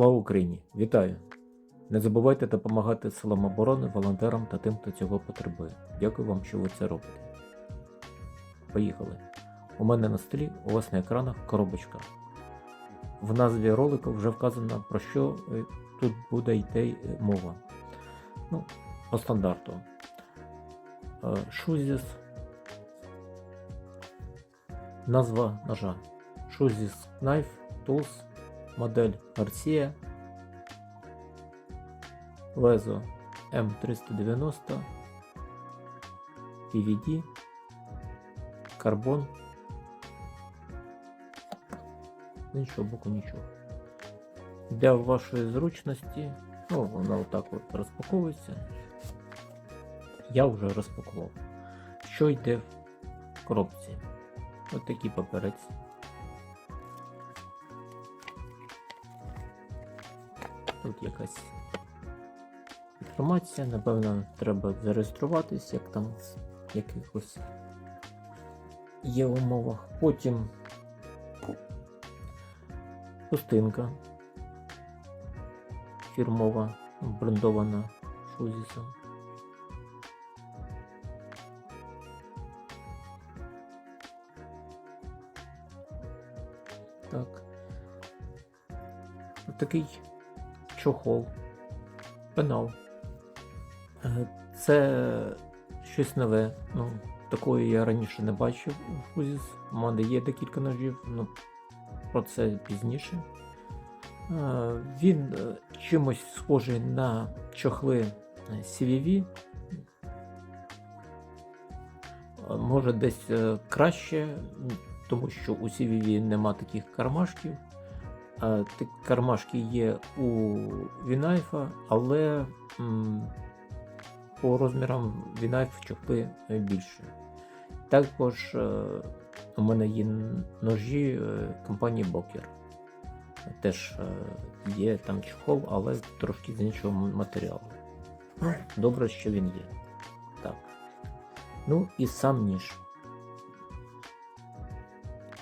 Слава Україні! Вітаю! Не забувайте допомагати силам оборони, волонтерам та тим, хто цього потребує. Дякую вам, що ви це робите. Поїхали. У мене на столі, у вас на екранах коробочка. В назві ролику вже вказано про що е, тут буде йти е, мова. Ну, по стандарту. Е, Шузіс. Назва ножа. Шузіс Knife Tools. Модель Garcia. Лезо М390. PVD. Карбон. З боку нічого. Для вашої зручності, ну, вона отак от розпаковується. Я вже розпакував. Що йде в коробці? Ось такий паперець. Тут якась інформація, напевно, треба зареєструватись, як там в якихось є умовах. Потім пустинка фірмова, брендована Шузісом. Так. Такий чохол, пенал. Е, Це щось нове. Ну, такої я раніше не бачив у Фузіс. У мене є декілька ножів, ну про це пізніше. Е, Він е, чимось схожий на чохли CVV. Може десь краще, тому що у CVV нема таких кармашків. Кармашки є у Вінайфа, але по розмірам Вінайф чохли е, більше. Також е, у мене є ножі е, компанії Бокер. Теж є там чохол, але трошки з іншого матеріалу. Добре, що він є. Так. Ну і сам ніж.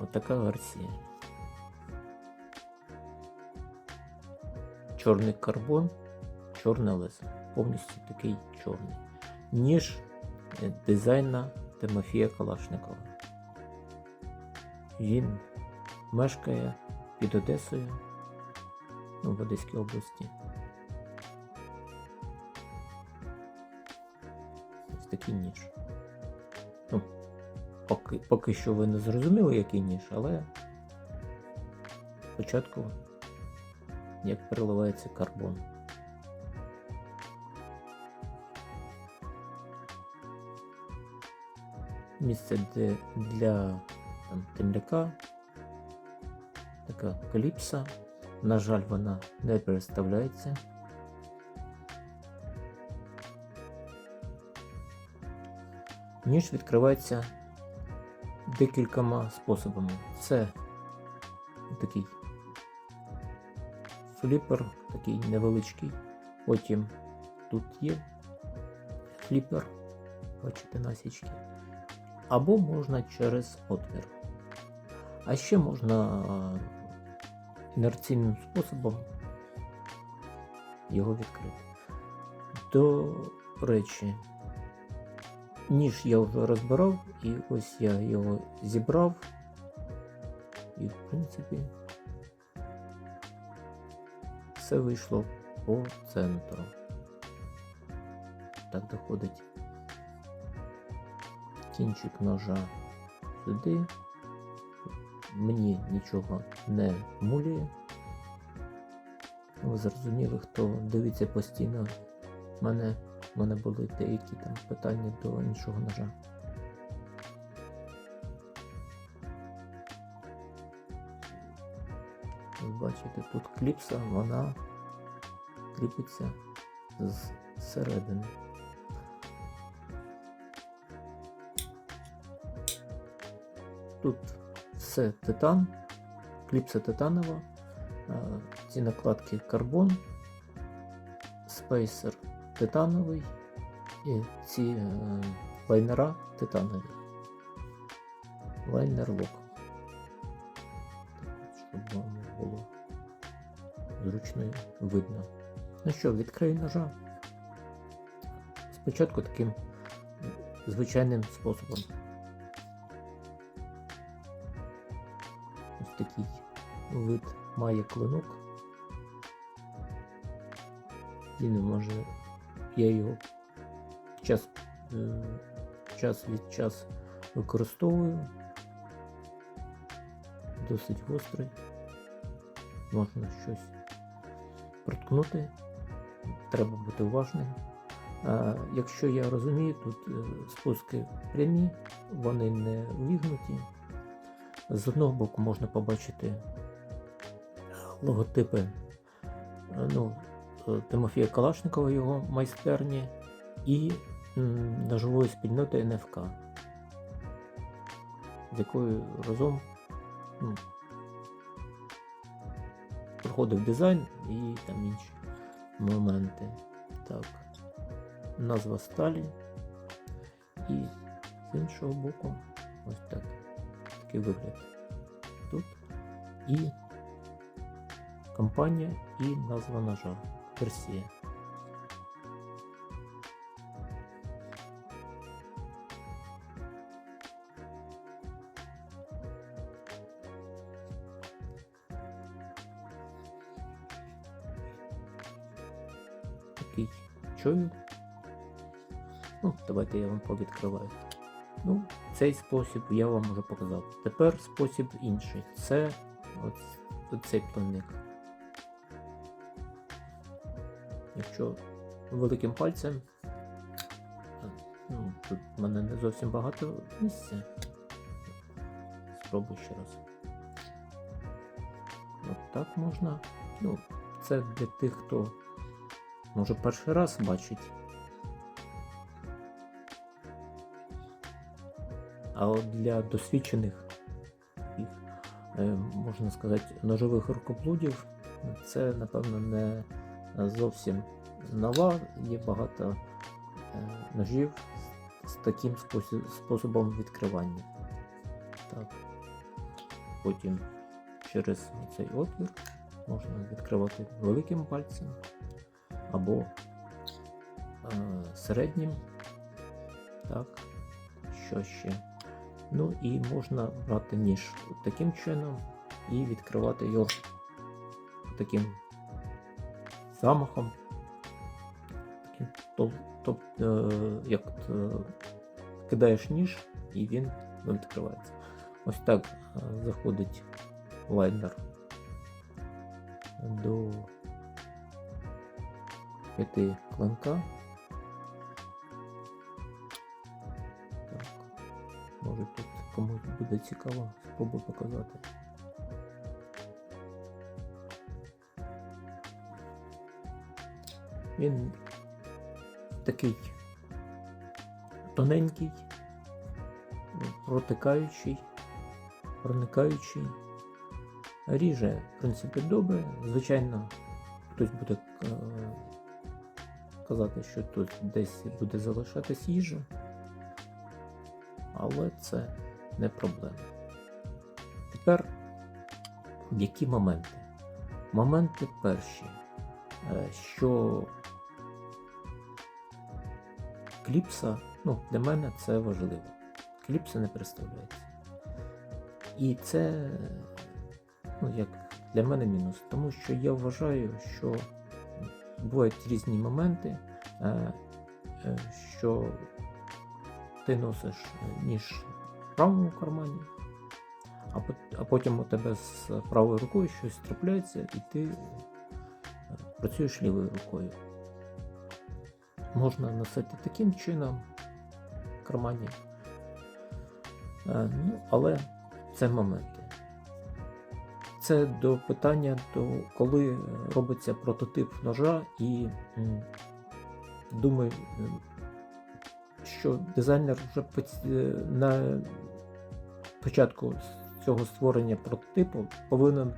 Отака Гарсія. Чорний карбон, чорне лезо. Повністю такий чорний. Ніж е, дизайна Тимофія Калашникова. Він мешкає під Одесою ну, в Одеській області. Ось такий ніж. Ну, поки, поки що ви не зрозуміли, який ніж, але спочатку як переливається карбон. Місце для там, темляка, така кліпса. На жаль, вона не переставляється. Ніж відкривається декількома способами. Це такий фліпер, такий невеличкий. Потім тут є фліпер, бачите насічки. Або можна через отвір. А ще можна інерційним способом його відкрити. До речі, ніж я вже розбирав, і ось я його зібрав. І в принципі все вийшло по центру. Так доходить кінчик ножа сюди. Мені нічого не мулює. Ви зрозуміли, хто дивиться постійно. Мене, в мене були деякі там питання до іншого ножа. Бачите, тут кліпса, вона кріпиться зсередини. Тут все титан, кліпса титанова, ці накладки карбон, спейсер титановий і ці е, лайнера титанові. Лайнер лук. Щоб вам було зручно видно. Ну що, відкрию ножа. Спочатку таким звичайним способом. Ось такий вид має клинок. Він може, я його час, е, час від час використовую. Досить гострий. Можна щось проткнути. Треба бути уважним. Якщо я розумію, тут е, спуски прямі, вони не вігнуті. З одного боку можна побачити логотипи е, ну, е, Тимофія Калашникова, його майстерні, і ножової спільноти НФК, з якою разом ну, проходив дизайн і там інші моменти. Так. Назва сталі. І з іншого боку, ось так. Такий вигляд. Тут. І компанія і назва ножа. Персія. Такий чую. Ну, давайте я вам повідкриваю. Ну, цей спосіб я вам вже показав. Тепер спосіб інший. Це ось, оцей плавник. Якщо великим пальцем, ну, тут в мене не зовсім багато місця. Спробую ще раз. От так можна. Ну, це для тих, хто може перший раз бачить. А от для досвідчених, е, можна сказати, ножових рукоблудів, це, напевно, не зовсім нова. Є багато е, ножів з таким способом відкривання. Так. Потім через цей отвір можна відкривати великим пальцем або е, середнім. Так, що ще? Ну і можна брати ніж таким чином і відкривати його таким замахом. Таким, топ, топ, е, як е, кидаєш ніж і він відкривається. Ось так заходить лайнер до п'яти клинка. Так. Може тут комусь буде цікаво, спробую показати. Він такий тоненький, протикаючий, проникаючий. Ріже, в принципі, добре. Звичайно, хтось буде е, казати, що тут десь буде залишатись їжа, але це не проблема. Тепер які моменти? Моменти перші, е, що кліпса, ну, для мене це важливо. Кліпса не представляється. І це, ну, як для мене мінус, тому що я вважаю, що бувають різні моменти, е, е, що ти носиш ніж в правому кармані, а потім у тебе з правою рукою щось трапляється, і ти е, працюєш лівою рукою. Можна носити таким чином в кармані. Е, Ну, але це моменти. Це до питання, до коли робиться прототип ножа, і думаю, що дизайнер вже е, на початку цього створення прототипу повинен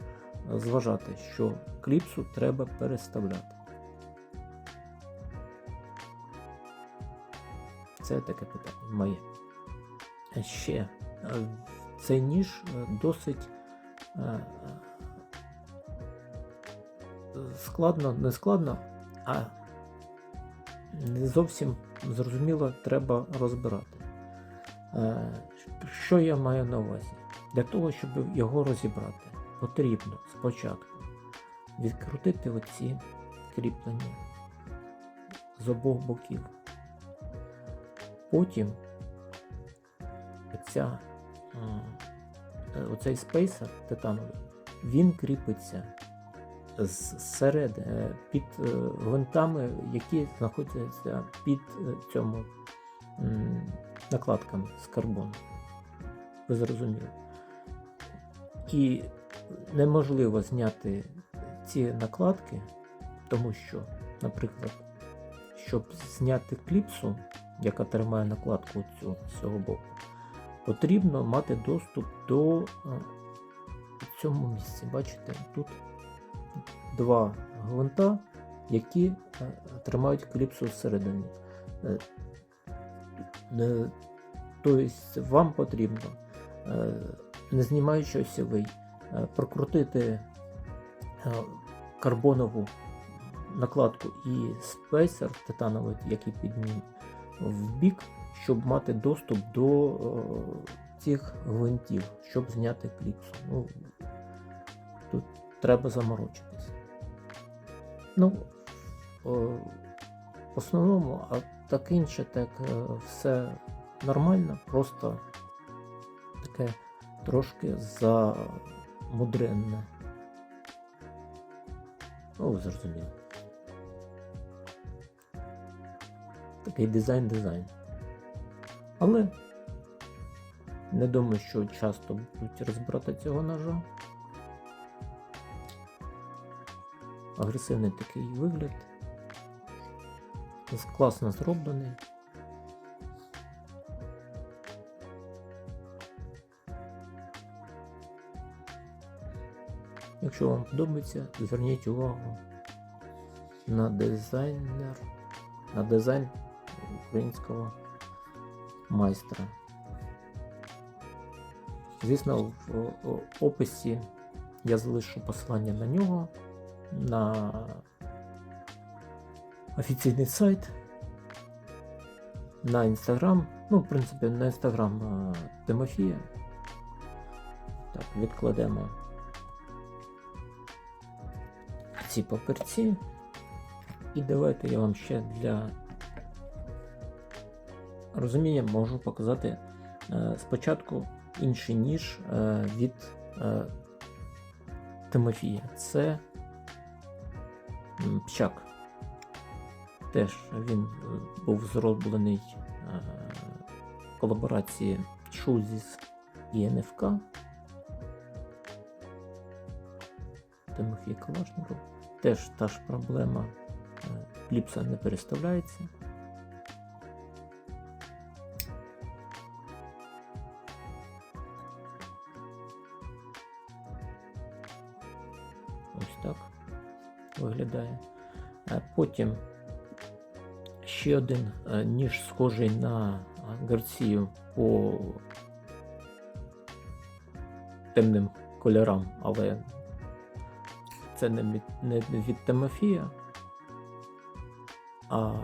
зважати, що кліпсу треба переставляти. Це таке питання моє. Ще е, цей ніж е, досить е, складно, не складно, а не зовсім зрозуміло треба розбирати. Е, Що я маю на увазі? Для того, щоб його розібрати, потрібно спочатку відкрутити оці кріплення з обох боків. Потім е, оцей спейсер титановий, він кріпиться зсередини під е, гвинтами, які знаходяться під е, цьому накладками з карбону. Ви зрозуміли. І неможливо зняти ці накладки, тому що, наприклад, щоб зняти кліпсу, яка тримає накладку цю, з цього боку, потрібно мати доступ до е, цьому місці. Бачите, тут два гвинта, які е, тримають кліпсу всередині. Е, Тобто вам потрібно, не знімаючи осьовий, прокрутити карбонову накладку і спейсер титановий, який під ним, в бік, щоб мати доступ до е, цих гвинтів, щоб зняти кліпсу. Ну, тут треба заморочитись. Ну, е, в основному, а так інше, так е, все нормально, просто таке трошки замудренне. Ну, ви зрозуміли. Такий дизайн-дизайн. Але не думаю, що часто будуть розбирати цього ножа. Агресивний такий вигляд. Класно зроблений. Якщо вам подобається, зверніть увагу на дизайнер, на дизайн українського майстра. Звісно, в описі я залишу посилання на нього, на офіційний сайт, на інстаграм. Ну, в принципі, на інстаграм е, Тимофія. Так, відкладемо ці папірці. І давайте я вам ще для розуміння можу показати е, спочатку інший ніж е, від е, Тимофія. Це пчак. Теж він був зроблений в колаборації Шузіс і НФК. Тимофій Калашников. Теж та ж проблема. Кліпса не переставляється. Потім ще один е, ніж схожий на Гарцію по темним кольорам, але це не від, не від Тимофія, а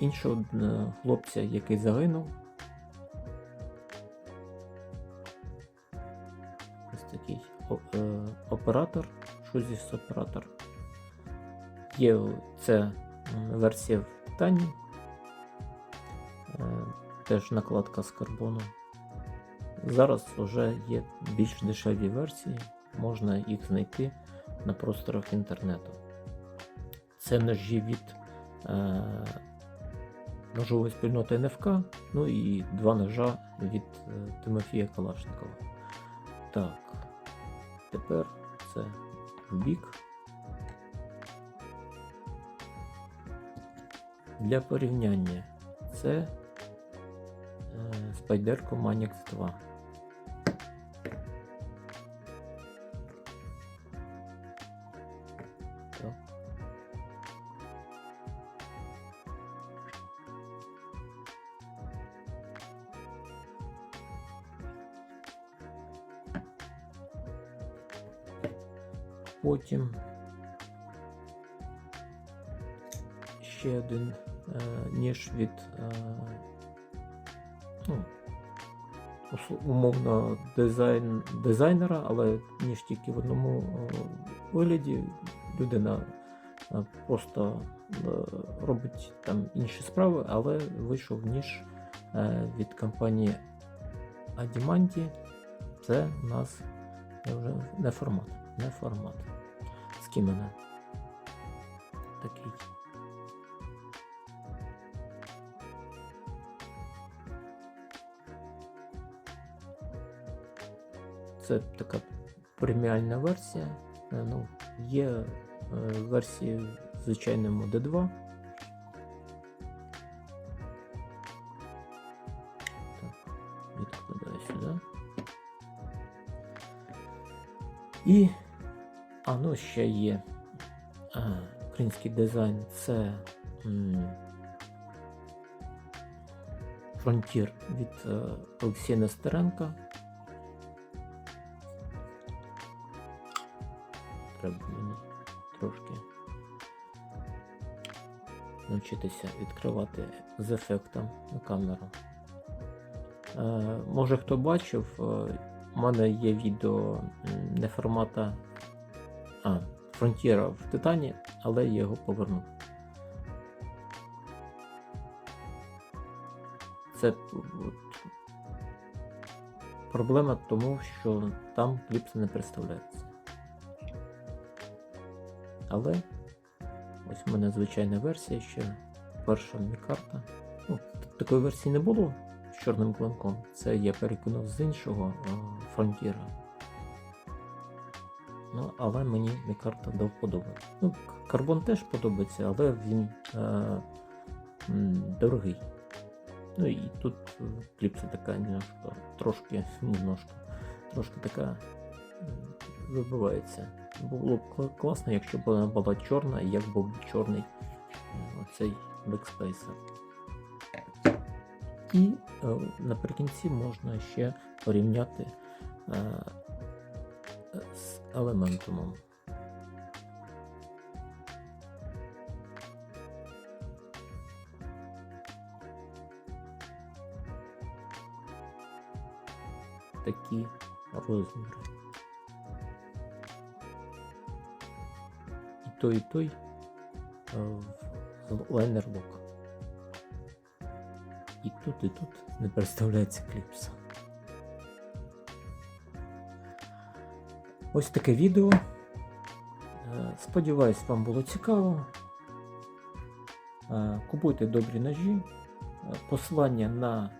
іншого е, хлопця, який загинув. Ось такий е, оператор, Шузіс оператор. Є це версія в титані. Е, Теж накладка з карбону. Зараз вже є більш дешеві версії, можна їх знайти на просторах інтернету. Це ножі від е, ножової спільноти НФК, ну і два ножа від е, Тимофія Калашникова. Так, тепер це в бік. Для порівняння це Spyderco Manix 2. Так. Потім ще один ніж від е, ну, умовно дизайн, дизайнера, але ніж тільки в одному е, вигляді. Людина е, просто е, робить там інші справи, але вийшов ніж е, від компанії Adimanti. Це у нас вже не формат. Не формат. З ким мене такий. Це така преміальна версія. Е, Ну, є е, версії в звичайному D2. Так, відкладаю сюди. І. А, ну ще є а, український дизайн. Це м, фронтір від е, Олексія Нестеренка. Треба мені трошки навчитися відкривати з ефектом камеру. Е, може хто бачив, е, у мене є відео не формата а, фронтіра в Титані, але я його повернув. Це проблема тому, що там кліпси не представляється. Але ось у мене звичайна версія ще перша мікарта. Ну, такої версії не було з чорним клинком. Це я перекинув з іншого е, фронтіра. Ну, але мені мікарта до вподоби. Ну, карбон теж подобається, але він е, м, дорогий. Ну і тут е, кліпса така немножко, трошки, немножко, трошки така вибивається. Було б класно, якщо б вона була чорна, і як був чорний оцей бекспейсер. І е, наприкінці можна ще порівняти е, з елементумом. Такі розміри. Той, і той е, в лайнерлок. І тут, і тут не представляється кліпса. Ось таке відео. Е, Сподіваюсь, вам було цікаво. Е, Купуйте добрі ножі. Посилання на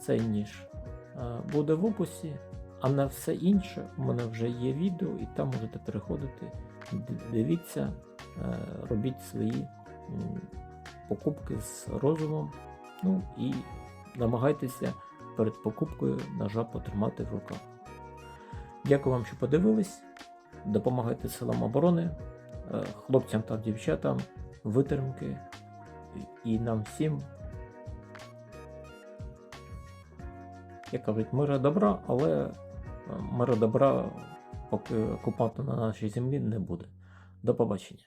цей ніж буде в описі, а на все інше у мене вже є відео, і там можете переходити. Дивіться, е, робіть свої покупки з розумом. Ну і намагайтеся перед покупкою ножа потримати в руках. Дякую вам, що подивились. Допомагайте силам оборони, е, хлопцям та дівчатам, витримки і і нам всім. Як кажуть, мира добра, але е, добра, поки окупанту на нашій землі не буде. До побачення.